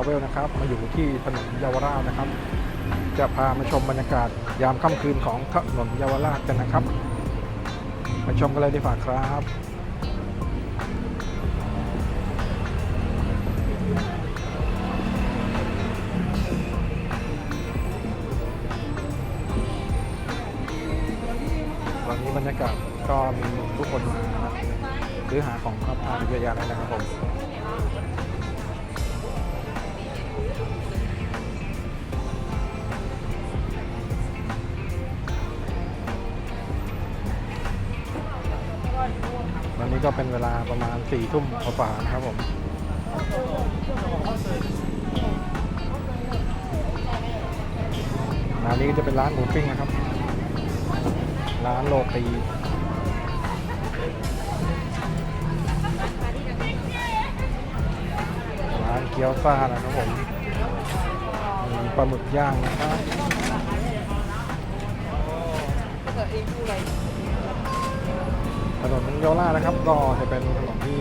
าเวลนะครับ มาอยู่ที่ถนนเยาวราชนะครับ จะพามาชมบรรยากาศยามค่ำคืนของถนนเยาวราชกันนะครับ มาชมกันเลยดีกว่าครับตอนนี้บรรยากาศก็มีผู้คนมาซื้อหาของรับทานเยอะแยะเลยนะครับผม นนี้ก็เป็นเวลาประมาณสี่ทุ่มกว่าๆนะครับผมร้านนี้ก็จะเป็นร้านหมูปิ้งนะครับ ร้านโรตีร้านเกี๊ยวซ่านะครับผมมีปลาหมึกย่างนะครับ ถนนเยาวราชนะครับ ก็จะเป็นถนนที่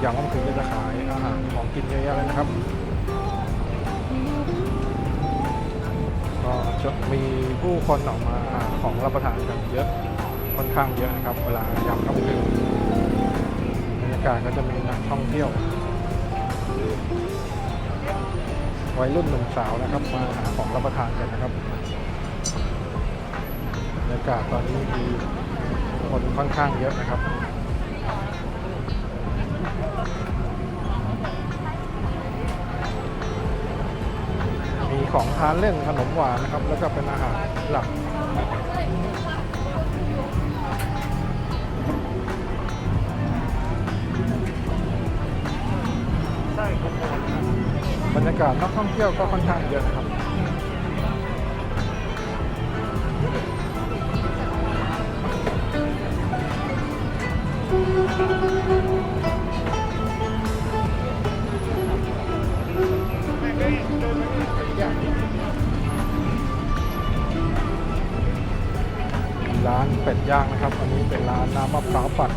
อย่างค่ำคืนก็จะขายอาหารของกินเยอะแยะเลยนะครับก็จะมีผู้คนออกมาหาของรับประทานกันเยอะค่อนข้างเยอะนะครับ เวลายามค่ำคืนบรรยากาศก็จะมีนักท่องเที่ยววัยรุ่นหนุ่มสาวนะครับมาหาของรับประทานกันนะครับบรรยากาศตอนนี้มี คนค่อนข้างเยอะนะครับมีของทานเล่นขนมหวานนะครับ แล้วก็เป็นอาหารหลักบรรยากาศนักท่องเที่ยวก็ค่อนข้างเยอะนะครับ ร้านเป็ดย่างนะครับ อันนี้เป็นร้านน้ำมะพร้าวปั่น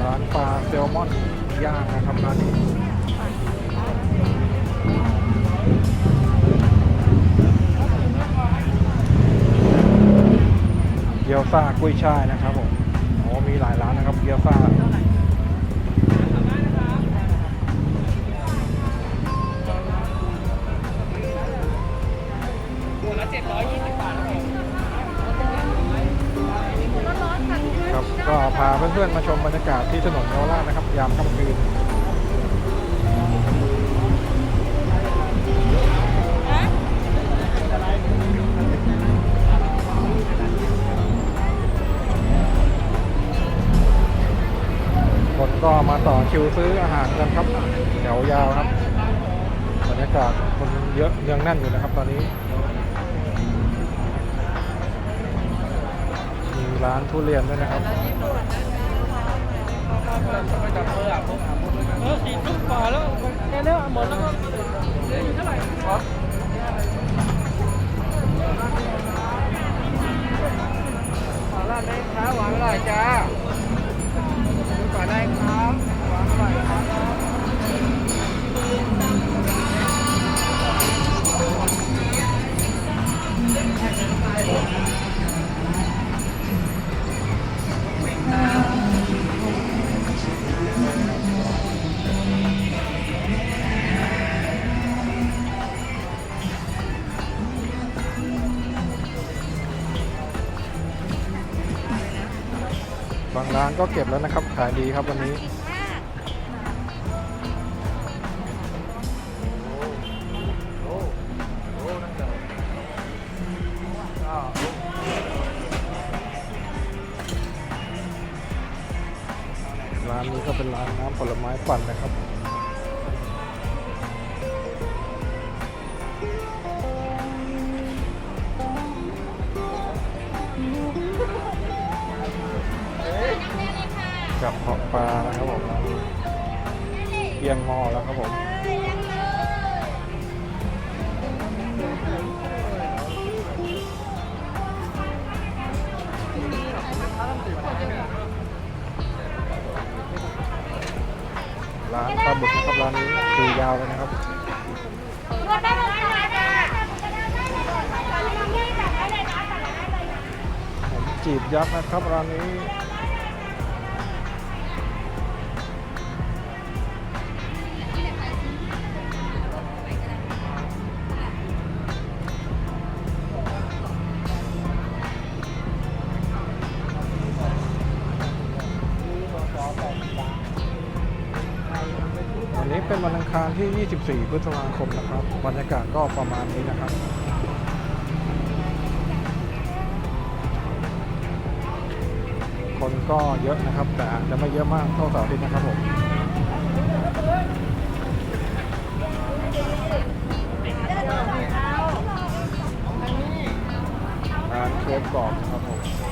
ร้านปลาแซลมอนย่างนะครับร้านนี้ เกี๊ยวซ่ากุ้ยช่ายนะครับผมโอ้มีหลายร้านนะครับเกี๊ยวซ่าครับก็พาเพื่อนๆมาชมบรรยากาศที่ถนนเยาวราชนะครับ ยามค่ำคืน คิวซื้ออาหารกันครับแถวยาวครับบรรยากาศคนเยอะเนืองแน่นอยู่นะครับ ตอนนี้ มีร้านทุเรียนด้วยนะครับเออสี่ทุ่มกว่าแล้วแค่นี้หมดแล้วก็เหลืออยู่เท่าไหร่ครับหวานละได้ครับหวานอร่อยจ้า ร้านก็เก็บแล้วนะครับ ขายดีครับวันนี้ ร้านนี้ก็เป็นร้านน้ำผลไม้ปั่นนะครับ กียงงอแล้วครับผมร้านปลาหมึกนะครับร้านนี้คือยาวเลยนะครับผมจีบยักษ์นะครับร้านนี้ วันอังคารที่ 24 พฤษภาคมนะครับ บรรยากาศก็ประมาณนี้นะครับคนก็เยอะนะครับ แต่อาจจะไม่เยอะมากเท่าเสาร์อาทิตย์นะครับผมร้านเคฟกรอบนะครับผม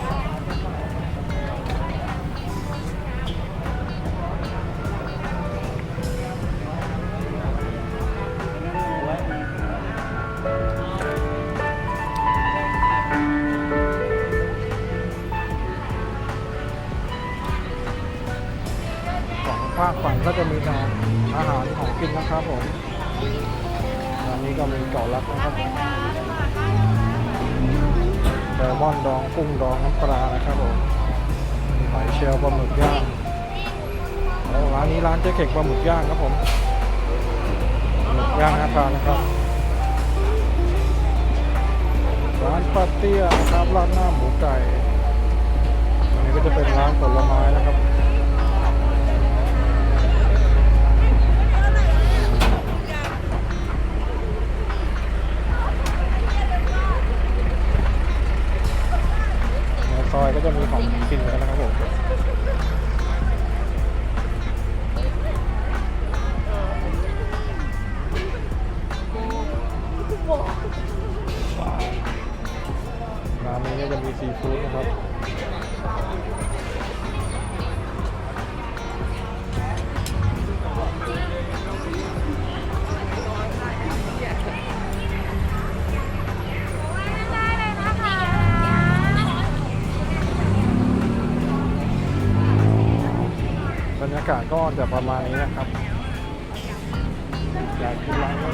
นะครับผมร้านนี้ก็มีเก่าลักนะครับแซลมอนดองกุ้งดองน้ำปลานะครับผมหอยเชลล์ปลาหมึกย่างร้านนี้ร้านเจ๊เข่งปลาหมึกย่างครับผมหมึกย่างน่าทานนะครับ ร้านปาเตี้ยนะครับร้านหน้าหมูไก่อันนี้ก็จะเป็นร้านผลไม้นะครับ ในซอยก็ จะมีของกินกันนะครับผมร้านนี้ก็จะมีซีฟู้ดนะครับากาศก็จะประมาณนี้นะครับอยากกินร้านก็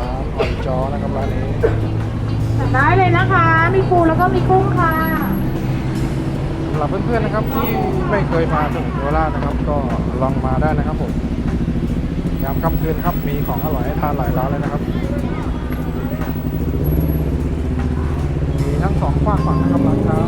ร้านหอยจ้อนะครับร้านนี้ได้เลยนะคะ มีปูแล้วก็มีกุ้งค่ะสำหรับเพื่อนๆนะครับที่ไม่เคยมาถึงโคราชนะครับ ก็ลองมาได้นะครับผมยามค่ำคืนครับมีของอร่อยให้ทานหลายร้านเลยนะครับมีทั้งสองฝากฝั่งนะครับร้านค้า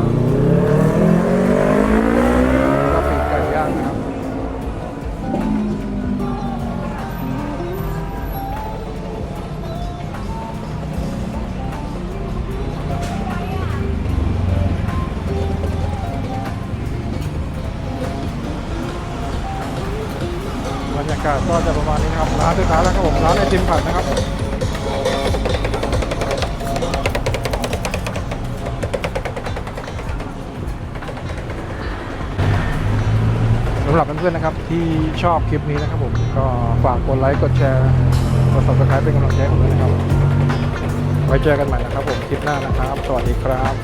บรรยากาศก็จะประมาณนี้นะครับร้านสุดท้ายแล้วครับผมร้านไอติมผัดนะครับสำหรับเพื่อนๆนะครับที่ชอบคลิปนี้นะครับผมก็ฝากกดไลค์กดแชร์กด subscribe เป็นกำลังใจผมด้วยนะครับ ไว้เจอกันใหม่นะครับผมคลิปหน้านะครับ สวัสดีครับ